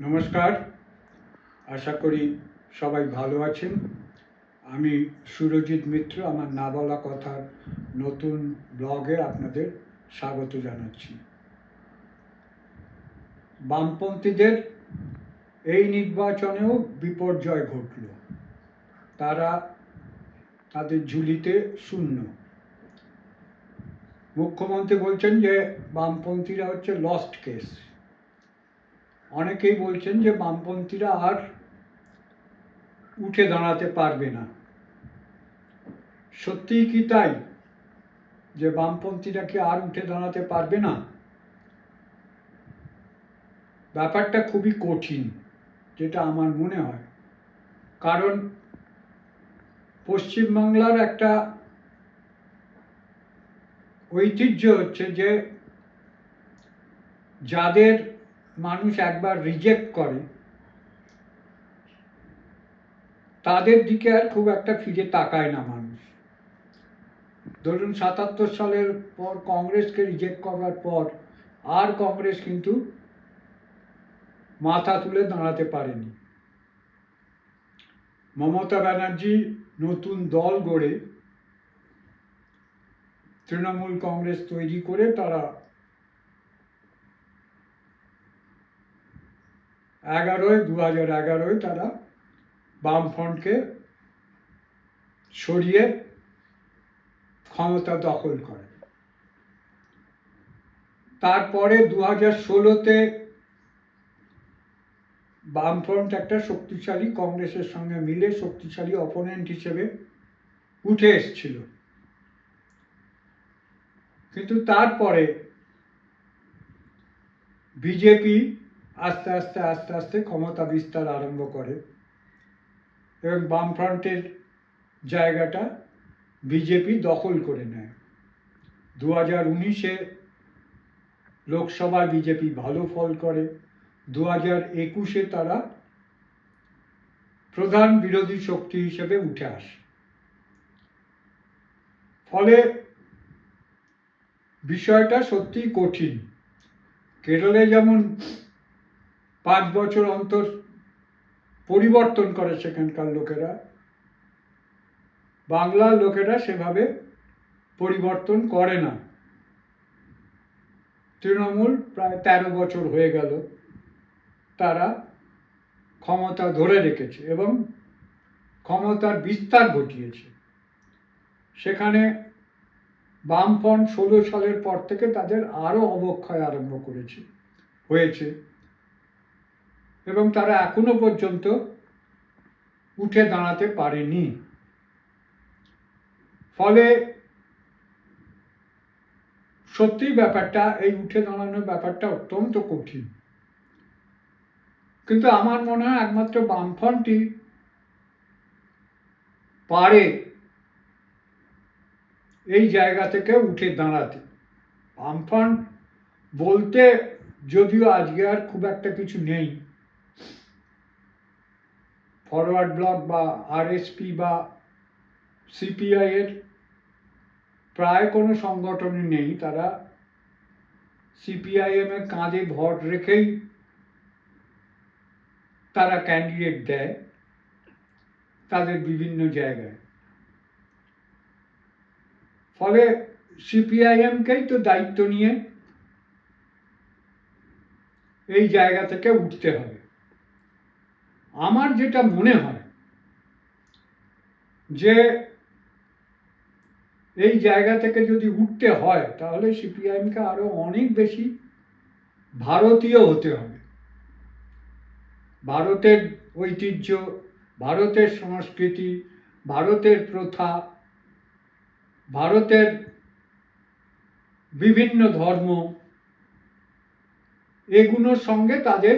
নমস্কার। আশা করি সবাই ভালো আছেন। আমি সুরজিৎ মিত্র, আমার না বলা কথার নতুন ব্লগে আপনাদের স্বাগত জানাচ্ছি। বামপন্থীদের এই নির্বাচনেও বিপর্যয় ঘটল। তারা তাদের ঝুলিতে শূন্য। মুখ্যমন্ত্রী বলছেন যে বামপন্থীরা হচ্ছে লস্ট কেস অনেকেই বলছেন যে বামপন্থীরা আর উঠে দাঁড়াতে পারবে না। সত্যিই কি তাই? যে বামপন্থীরা কি আর উঠে দাঁড়াতে পারবে না? ব্যাপারটা খুবই কঠিন, যেটা আমার মনে হয়। কারণ পশ্চিমবাংলার একটা ঐতিহ্য হচ্ছে যে যাদের মানুষ একবার রিজেক্ট করে, তাদের দিকে আর খুব একটা ফিরে তাকায় না মানুষ। ধরুন সাতাত্তর সালের পর কংগ্রেসকে রিজেক্ট করার পর আর কংগ্রেস কিন্তু মাথা তুলে দাঁড়াতে পারেনি। মমতা ব্যানার্জি নতুন দল গড়ে তৃণমূল কংগ্রেস তৈরি করে তারা এগারোয় দু হাজার এগারোয় তারা বামফ্রন্টকে সরিয়ে ক্ষমতা দখল করে। তারপরে দু হাজার ষোলোতে বামফ্রন্ট একটা শক্তিশালী কংগ্রেসের সঙ্গে মিলে শক্তিশালী অপোনেন্ট হিসেবে উঠে এসছিল। কিন্তু তারপরে বিজেপি আস্তে আস্তে আস্তে আস্তে ক্ষমতা বিস্তার আরম্ভ করে। এবং বামফ্রন্টের জায়গাটা বিজেপি দখল করে নেয়। দু হাজার উনিশে লোকসভায় বিজেপি ভালো ফল করে। দু হাজার একুশে তারা প্রধান বিরোধী শক্তি হিসেবে উঠে আসে। ফলে বিষয়টা সত্যিই কঠিন। কেরলে যেমন পাঁচ বছর অন্তর পরিবর্তন করে সেখানকার লোকেরা। বাংলার লোকেরা সেভাবে পরিবর্তন করে না। তৃণমূল প্রায় তেরো বছর হয়ে গেল তারা ক্ষমতা ধরে রেখেছে এবং ক্ষমতার বিস্তার ঘটিয়েছে। সেখানে বামফ্রন্ট ষোলো সালের পর থেকে তাদের আরও অবক্ষয় আরম্ভ করেছে, হয়েছে। এবং তারা এখনও পর্যন্ত উঠে দাঁড়াতে পারেনি। ফলে সত্যি ব্যাপারটা, এই উঠে দাঁড়ানোর ব্যাপারটা অত্যন্ত কঠিন। কিন্তু আমার মনে হয় একমাত্র বামফ্রন্টই পারে এই জায়গা থেকে উঠে দাঁড়াতে। বামফ্রন্ট বলতে যদিও আজকে আর খুব একটা কিছু নেই ফরওয়ার্ড ব্লক বা আরএসপি বা সিপিআই এর প্রায় কোনো সংগঠনই নেই। তারা সিপিআইএম এর কাঁধে ভর রেখেই তারা ক্যান্ডিডেট দেয় তাদের বিভিন্ন জায়গায়। ফলে সিপিআইএমকেই তো দায়িত্ব নিয়ে এই জায়গা থেকে উঠতে হবে। আমার যেটা মনে হয় যে এই জায়গা থেকে যদি উঠতে হয়, তাহলে সিপিআইএমকে আরও অনেক বেশি ভারতীয় হতে হবে। ভারতের ঐতিহ্য, ভারতের সংস্কৃতি, ভারতের প্রথা, ভারতের বিভিন্ন ধর্ম এগুলোর সঙ্গে তাদের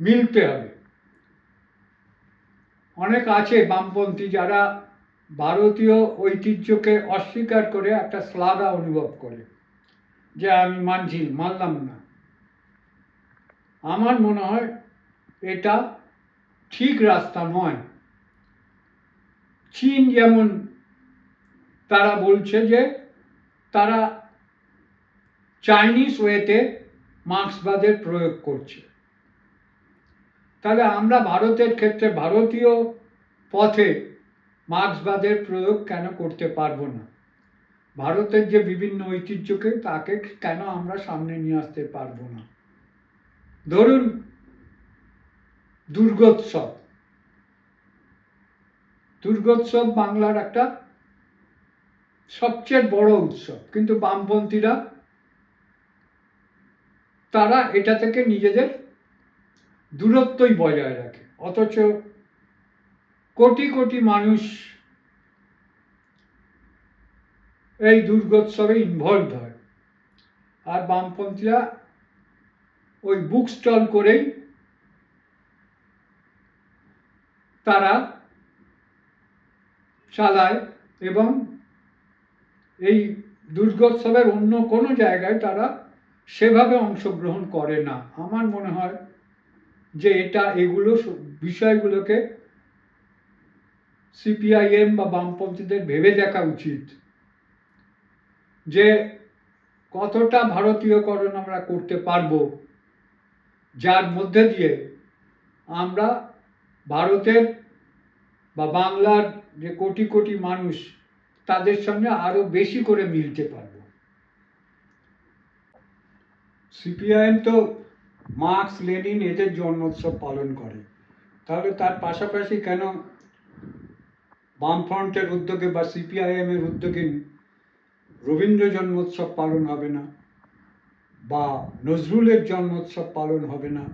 মিলতে হবে। অনেক আছে বামপন্থী যারা ভারতীয় ঐতিহ্যকে অস্বীকার করে একটা শ্লাঘা অনুভব করে, যে আমি মানছি, মানলাম না। আমার মনে হয় এটা ঠিক রাস্তা নয়। চীন যেমন তারা বলছে যে তারা চাইনিজ ওয়েতে মার্ক্সবাদের প্রয়োগ করছে। তাহলে আমরা ভারতের ক্ষেত্রে ভারতীয় পথে মার্ক্সবাদের প্রয়োগ কেন করতে পারব না? ভারতের যে বিভিন্ন ঐতিহ্যকে তাকে কেন আমরা সামনে নিয়ে আসতে পারব না? ধরুন দুর্গোৎসব। দুর্গোৎসব বাংলার একটা সবচেয়ে বড় উৎসব। কিন্তু বামপন্থীরা, তারা এটা থেকে নিজেদের দূরত্বই বজায় রাখে। অথচ কোটি কোটি মানুষ এই দুর্গোৎসবে ইনভলভ হয়। আর বামপন্থীরা ওই বুক স্টল করেই তারা চালায় এবং এই দুর্গোৎসবের অন্য কোনো জায়গায় তারা সেভাবে অংশগ্রহণ করে না। আমার মনে হয় যে এটা, এগুলো বিষয়গুলোকে সিপিআইএম বা বামপন্থীদের ভেবে দেখা উচিত যে কতটা ভারতীয়করণ আমরা করতে পারব। যার মধ্যে দিয়ে আমরা ভারতের বা বাংলার যে কোটি কোটি মানুষ, তাদের সঙ্গে আরও বেশি করে মিলতে পারব। সিপিআইএম তো মার্কস, লেনিন এদের জন্মোৎসব পালন করে। তাহলে তার পাশাপাশি কেন বামফ্রন্টের উদ্যোগে বা সিপিআইএম এর উদ্যোগে রবীন্দ্র জন্মোৎসব পালন হবে না? বা নজরুলের জন্মোৎসব পালন হবে না?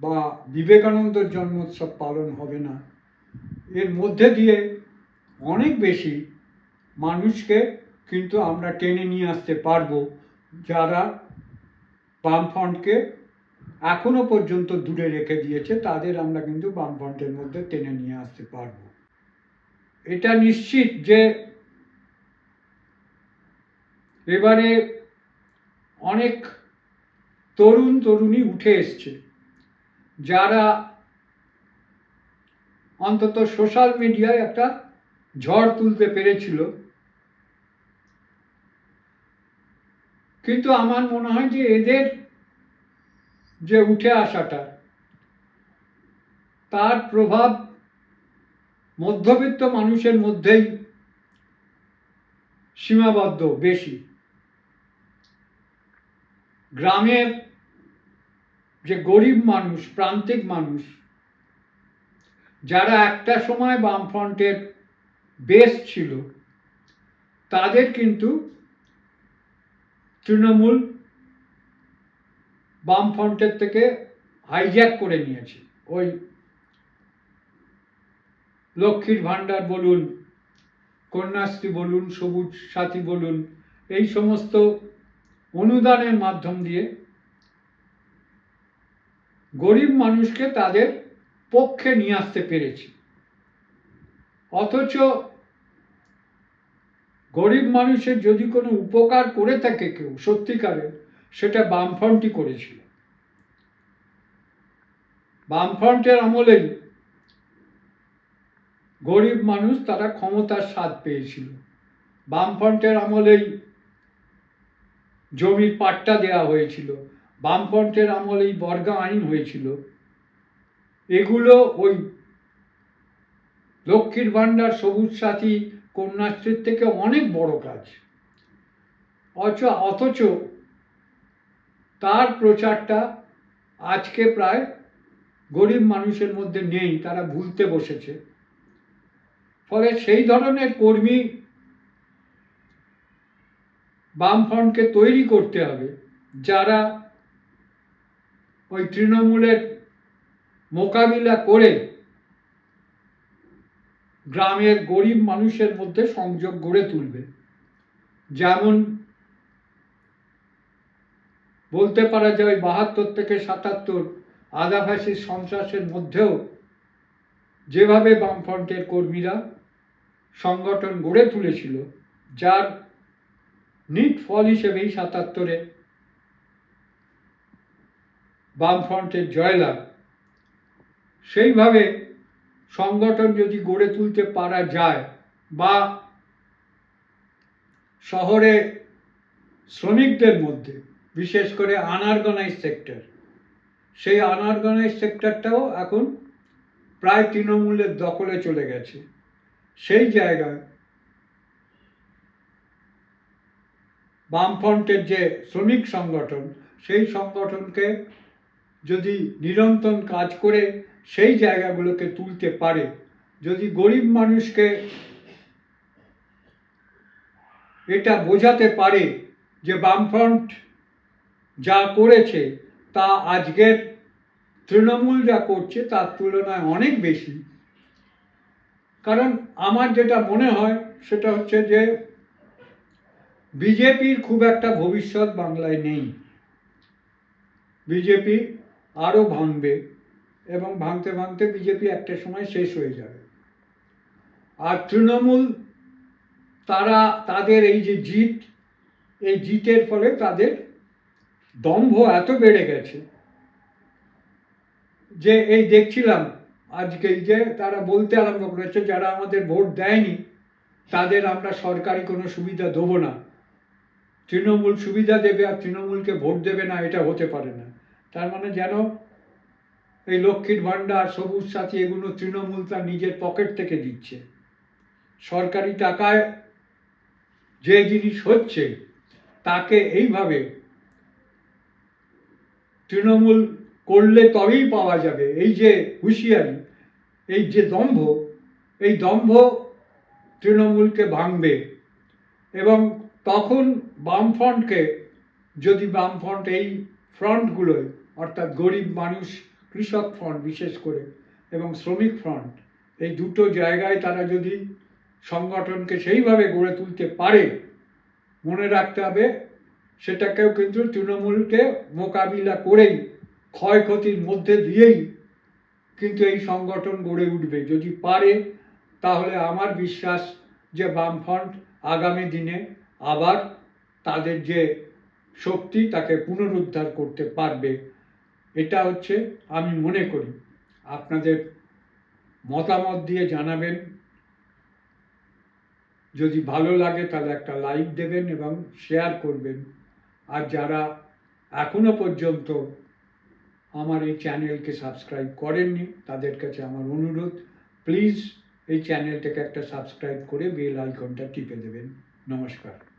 বা বিবেকানন্দর জন্মোৎসব পালন হবে না? এর মধ্যে দিয়ে অনেক বেশি মানুষকে কিন্তু আমরা টেনে নিয়ে আসতে পারব যারা বামফ্রন্টকে এখনও পর্যন্ত দূরে রেখে দিয়েছে, তাদের আমরা কিন্তু বামফ্রন্টের মধ্যে টেনে নিয়ে আসতে পারব। এটা নিশ্চিত যে এবারে অনেক তরুণ তরুণী উঠে এসছে, যারা অন্তত সোশ্যাল মিডিয়ায় একটা ঝড় তুলতে পেরেছিল। কিন্তু আমার মনে হয় যে এদের যে উঠে আসাটা, তার প্রভাব মধ্যবিত্ত মানুষের মধ্যেই সীমাবদ্ধ, বেশি। গ্রামের যে গরিব মানুষ, প্রান্তিক মানুষ, যারা একটা সময় বামফ্রন্টের বেস ছিল, তাদের কিন্তু তৃণমূল বামফ্রন্টের থেকে হাইজ্যাক করে নিয়েছে। ওই লক্ষ্মীর ভাণ্ডার বলুন, কন্যাশ্রী বলুন, সবুজ সাথী বলুন, এই সমস্ত অনুদানের মাধ্যম দিয়ে গরিব মানুষকে তাদের পক্ষে নিয়ে আসতে পেরেছি। অথচ গরিব মানুষের যদি কোনো উপকার করে থাকে কেউ, সত্যিকারের সেটা বামফ্রন্টই করেছিল। বামফ্রন্টের আমলেই গরিব মানুষ তারা ক্ষমতার স্বাদ পেয়েছিল। বামফ্রন্টের আমলেই জমির পাট্টা দেওয়া হয়েছিল। বামফ্রন্টের আমলেই বর্গা আইন হয়েছিল। এগুলো ওই লক্ষ্মীর ভাণ্ডার, সবুজ সাথী, কন্যাশ্রীর থেকে অনেক বড় কাজ। অথচ অথচ তার প্রচারটা আজকে প্রায় গরিব মানুষের মধ্যে নেই, তারা ভুলতে বসেছে। ফলে সেই ধরনের কর্মী বামফ্রন্টকে তৈরি করতে হবে, যারা ওই তৃণমূলের মোকাবিলা করে গ্রামের গরিব মানুষের মধ্যে সংযোগ গড়ে তুলবে। যেমন বলতে পারা যায় বাহাত্তর থেকে সাতাত্তর আদাভাসী সন্ত্রাসের মধ্যেও যেভাবে বামফ্রন্টের কর্মীরা সংগঠন গড়ে তুলেছিল, যার নিট ফল হিসেবেই সাতাত্তরে বামফ্রন্টের জয়লাভ। সেইভাবে সংগঠন যদি গড়ে তুলতে পারা যায় বা শহরে শ্রমিকদের মধ্যে বিশেষ করে আনার্গনাইজ সেক্টর। সেই আনারগানের সেক্টরটাও এখন প্রায় তৃণমূলের দখলে চলে গেছে। সেই জায়গায় বামফ্রন্টের যে শ্রমিক সংগঠন, সেই সংগঠনকে যদি নিরন্তর কাজ করে, সেই জায়গাগুলোকে তুলতে পারে। যদি গরিব মানুষকে এটা বোঝাতে পারে যে বামফ্রন্ট যা করেছে, তা আজকের তৃণমূল যা করছে, তার তুলনায় অনেক বেশি। কারণ আমার যেটা মনে হয়, সেটা হচ্ছে যে, বিজেপির খুব একটা ভবিষ্যৎ বাংলায় নেই। বিজেপি আরও ভাঙবে এবং ভাঙতে ভাঙতে বিজেপি একটা সময় শেষ হয়ে যাবে। আর তৃণমূল, তারা, তাদের এই যে জিত, এই জিতের ফলে তাদের দম্ভ এত বেড়ে গেছে যে এই দেখছিলাম আজকে যে তারা বলতে আরম্ভ করেছে, যারা আমাদের ভোট দেয়নি, তাদের আমরা সরকারি কোনো সুবিধা দেবো না। তৃণমূল সুবিধা দেবে আর তৃণমূলকে ভোট দেবে না, এটা হতে পারে না। তার মানে যেন এই লক্ষ্মীর ভাণ্ডার, সবুজ সাথী, এগুলো তৃণমূল তার নিজের পকেট থেকে দিচ্ছে। সরকারি টাকায় যে জিনিস হচ্ছে, তাকে এইভাবে তৃণমূল করলে তবেই পাওয়া যাবে। এই যে হুঁশিয়ারি, এই যে দম্ভ, এই দম্ভ তৃণমূলকে ভাঙবে এবং তখন বামফ্রন্টকে, যদি বামফ্রন্ট এই ফ্রন্টগুলোয়, অর্থাৎ গরিব মানুষ, কৃষক ফ্রন্ট বিশেষ করে, এবং শ্রমিক ফ্রন্ট, এই দুটো জায়গায় তারা যদি সংগঠনকে সেইভাবে গড়ে তুলতে পারে, মনে রাখতে হবে সেটাকেও কিন্তু তৃণমূলকে মোকাবিলা করেই, ক্ষয়ক্ষতির মধ্যে দিয়েই কিন্তু এই সংগঠন গড়ে উঠবে। যদি পারে, তাহলে আমার বিশ্বাস যে বামফ্রন্ট আগামী দিনে আবার তাদের যে শক্তি, তাকে পুনরুদ্ধার করতে পারবে। এটা হচ্ছে আমি মনে করি। আপনাদের মতামত দিয়ে জানাবেন। যদি ভালো লাগে, তাহলে একটা লাইক দেবেন এবং শেয়ার করবেন। আর যারা এখনও পর্যন্ত আমার এই চ্যানেলকে সাবস্ক্রাইব করেননি, তাদের কাছে আমার অনুরোধ, প্লিজ এই চ্যানেলটাকে একটা সাবস্ক্রাইব করে বেল আইকনটা টিপে দেবেন। নমস্কার।